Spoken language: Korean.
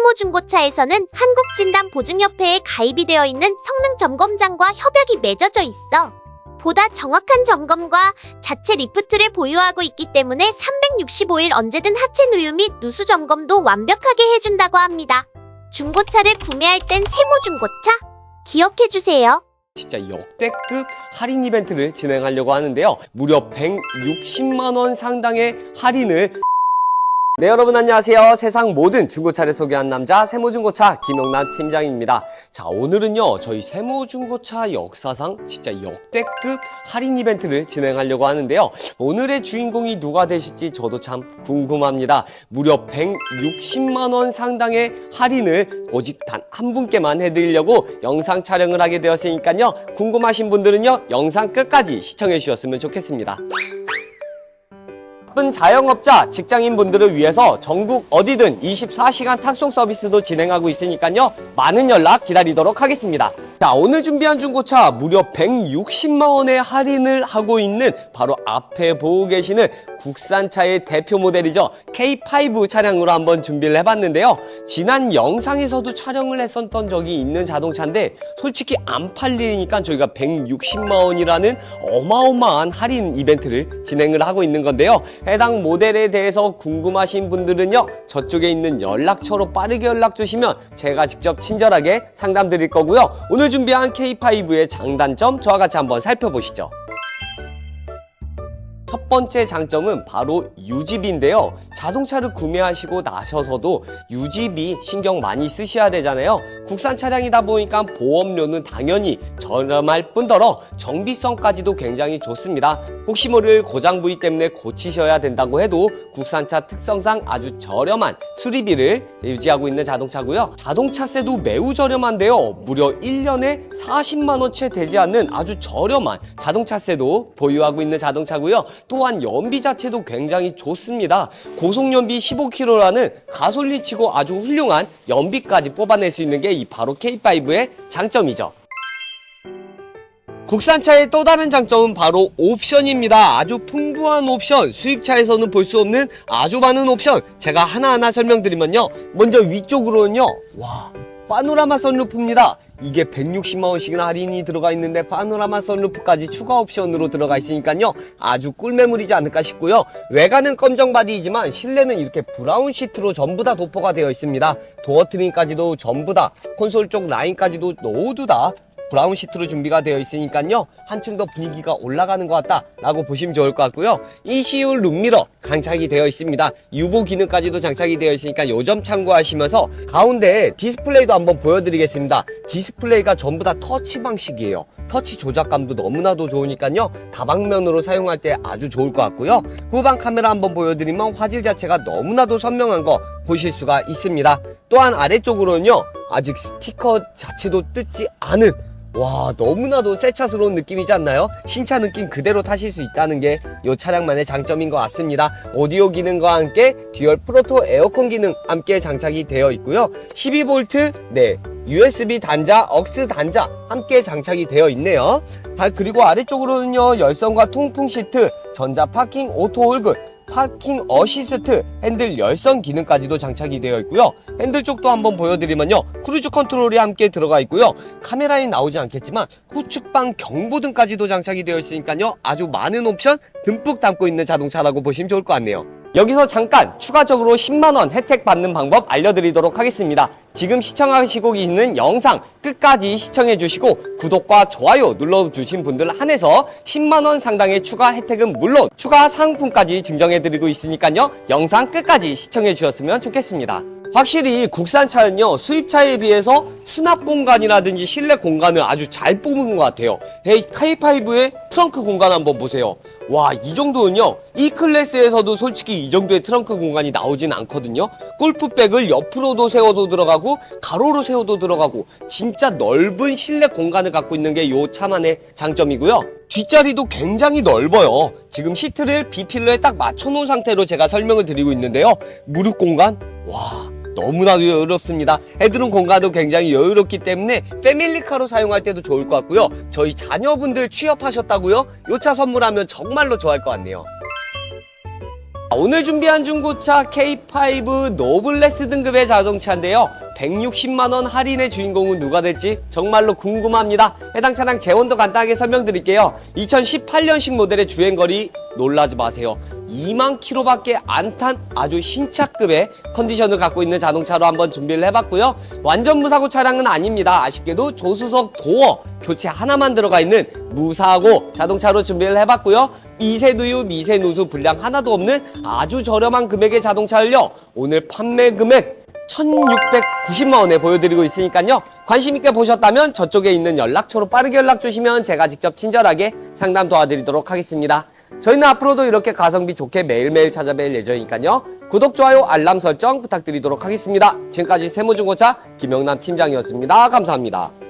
세모 중고차에서는 한국진단보증협회에 가입이 되어 있는 성능 점검장과 협약이 맺어져 있어. 보다 정확한 점검과 자체 리프트를 보유하고 있기 때문에 365일 언제든 하체 누유 및 누수 점검도 완벽하게 해준다고 합니다. 중고차를 구매할 땐 세모 중고차 기억해주세요. 진짜 역대급 할인 이벤트를 진행하려고 하는데요. 무려 160만 원 상당의 할인을 네 여러분 안녕하세요. 세상 모든 중고차를 소개한 남자 세모중고차 김영란 팀장입니다. 자 오늘은요 저희 세모중고차 역사상 진짜 역대급 할인 이벤트를 진행하려고 하는데요. 오늘의 주인공이 누가 되실지 저도 참 궁금합니다. 무려 160만원 상당의 할인을 오직 단 한 분께만 해드리려고 영상 촬영을 하게 되었으니까요. 궁금하신 분들은요 영상 끝까지 시청해 주셨으면 좋겠습니다 바쁜 자영업자, 직장인분들을 위해서 전국 어디든 24시간 탁송 서비스도 진행하고 있으니까요. 많은 연락 기다리도록 하겠습니다. 자, 오늘 준비한 중고차 무려 160만 원의 할인을 하고 있는 바로 앞에 보고 계시는 국산차의 대표 모델이죠. K5 차량으로 한번 준비를 해봤는데요. 지난 영상에서도 촬영을 했었던 적이 있는 자동차인데 솔직히 안 팔리니까 저희가 160만 원이라는 어마어마한 할인 이벤트를 진행을 하고 있는 건데요. 해당 모델에 대해서 궁금하신 분들은요. 저쪽에 있는 연락처로 빠르게 연락 주시면 제가 직접 친절하게 상담 드릴 거고요. 오늘 준비한 K5의 장단점 저와 같이 한번 살펴보시죠. 첫 번째 장점은 바로 유지비인데요. 자동차를 구매하시고 나셔서도 유지비 신경 많이 쓰셔야 되잖아요. 국산 차량이다 보니까 보험료는 당연히 저렴할 뿐더러 정비성까지도 굉장히 좋습니다. 혹시 모를 고장 부위 때문에 고치셔야 된다고 해도 국산차 특성상 아주 저렴한 수리비를 유지하고 있는 자동차고요. 자동차세도 매우 저렴한데요. 무려 1년에 40만 원 채 되지 않는 아주 저렴한 자동차세도 보유하고 있는 자동차고요. 또한 연비 자체도 굉장히 좋습니다. 고속연비 15km라는 가솔린치고 아주 훌륭한 연비까지 뽑아낼 수 있는 게 이 바로 K5의 장점이죠. 국산차의 또 다른 장점은 바로 옵션입니다. 아주 풍부한 옵션, 수입차에서는 볼 수 없는 아주 많은 옵션 제가 하나하나 설명드리면요. 먼저 위쪽으로는요. 와, 파노라마 선루프입니다. 이게 160만 원씩이나 할인이 들어가 있는데 파노라마 선루프까지 추가 옵션으로 들어가 있으니까요. 아주 꿀매물이지 않을까 싶고요. 외관은 검정 바디이지만 실내는 이렇게 브라운 시트로 전부 다 도포가 되어 있습니다. 도어 트림까지도 전부 다 콘솔 쪽 라인까지도 모두 다 브라운 시트로 준비가 되어 있으니까요. 한층 더 분위기가 올라가는 것 같다 라고 보시면 좋을 것 같고요. ECU 룸미러 장착이 되어 있습니다. 유보 기능까지도 장착이 되어 있으니까 요점 참고하시면서 가운데 디스플레이도 한번 보여드리겠습니다. 디스플레이가 전부 다 터치 방식이에요. 터치 조작감도 너무나도 좋으니까요. 다방면으로 사용할 때 아주 좋을 것 같고요. 후방 카메라 한번 보여드리면 화질 자체가 너무나도 선명한 거 보실 수가 있습니다. 또한 아래쪽으로는요 아직 스티커 자체도 뜯지 않은 와 너무나도 새차스러운 느낌이지 않나요? 신차 느낌 그대로 타실 수 있다는 게 이 차량만의 장점인 것 같습니다. 오디오 기능과 함께 듀얼 프로토 에어컨 기능 함께 장착이 되어 있고요. 12V 네 USB 단자, 억스 단자 함께 장착이 되어 있네요. 아, 그리고 아래쪽으로는요 열선과 통풍 시트, 전자 파킹 오토 홀그 파킹 어시스트, 핸들 열선 기능까지도 장착이 되어 있고요. 핸들 쪽도 한번 보여드리면요. 크루즈 컨트롤이 함께 들어가 있고요. 카메라에 나오지 않겠지만 후측방 경보등까지도 장착이 되어 있으니까요. 아주 많은 옵션 듬뿍 담고 있는 자동차라고 보시면 좋을 것 같네요. 여기서 잠깐 추가적으로 10만원 혜택 받는 방법 알려드리도록 하겠습니다. 지금 시청하시고 있는 영상 끝까지 시청해 주시고 구독과 좋아요 눌러주신 분들 한해서 10만원 상당의 추가 혜택은 물론 추가 상품까지 증정해 드리고 있으니까요. 영상 끝까지 시청해 주셨으면 좋겠습니다. 확실히 국산차는요 수입차에 비해서 수납 공간이라든지 실내 공간을 아주 잘 뽑은 것 같아요. 헤이 K5의 트렁크 공간 한번 보세요. 와 이 정도는요 E 클래스에서도 솔직히 이 정도의 트렁크 공간이 나오진 않거든요. 골프백을 옆으로도 세워도 들어가고 가로로 세워도 들어가고 진짜 넓은 실내 공간을 갖고 있는 게요 차만의 장점이고요. 뒷자리도 굉장히 넓어요. 지금 시트를 B필러에 딱 맞춰 놓은 상태로 제가 설명을 드리고 있는데요. 무릎 공간? 와 너무나도 여유롭습니다. 헤드룸 공간도 굉장히 여유롭기 때문에 패밀리카로 사용할 때도 좋을 것 같고요. 저희 자녀분들 취업하셨다고요? 요차 선물하면 정말로 좋아할 것 같네요. 오늘 준비한 중고차 K5 노블레스 등급의 자동차인데요. 160만원 할인의 주인공은 누가 될지 정말로 궁금합니다. 해당 차량 재원도 간단하게 설명드릴게요. 2018년식 모델의 주행거리 놀라지 마세요. 2만 킬로밖에 안 탄 아주 신차급의 컨디션을 갖고 있는 자동차로 한번 준비를 해봤고요. 완전 무사고 차량은 아닙니다. 아쉽게도 조수석 도어 교체 하나만 들어가 있는 무사고 자동차로 준비를 해봤고요. 미세누유, 미세누수 불량 하나도 없는 아주 저렴한 금액의 자동차를요. 오늘 판매 금액 1690만 원에 보여드리고 있으니까요. 관심 있게 보셨다면 저쪽에 있는 연락처로 빠르게 연락 주시면 제가 직접 친절하게 상담 도와드리도록 하겠습니다. 저희는 앞으로도 이렇게 가성비 좋게 매일매일 찾아뵐 예정이니까요. 구독, 좋아요, 알람 설정 부탁드리도록 하겠습니다. 지금까지 세무중고차 김영남 팀장이었습니다. 감사합니다.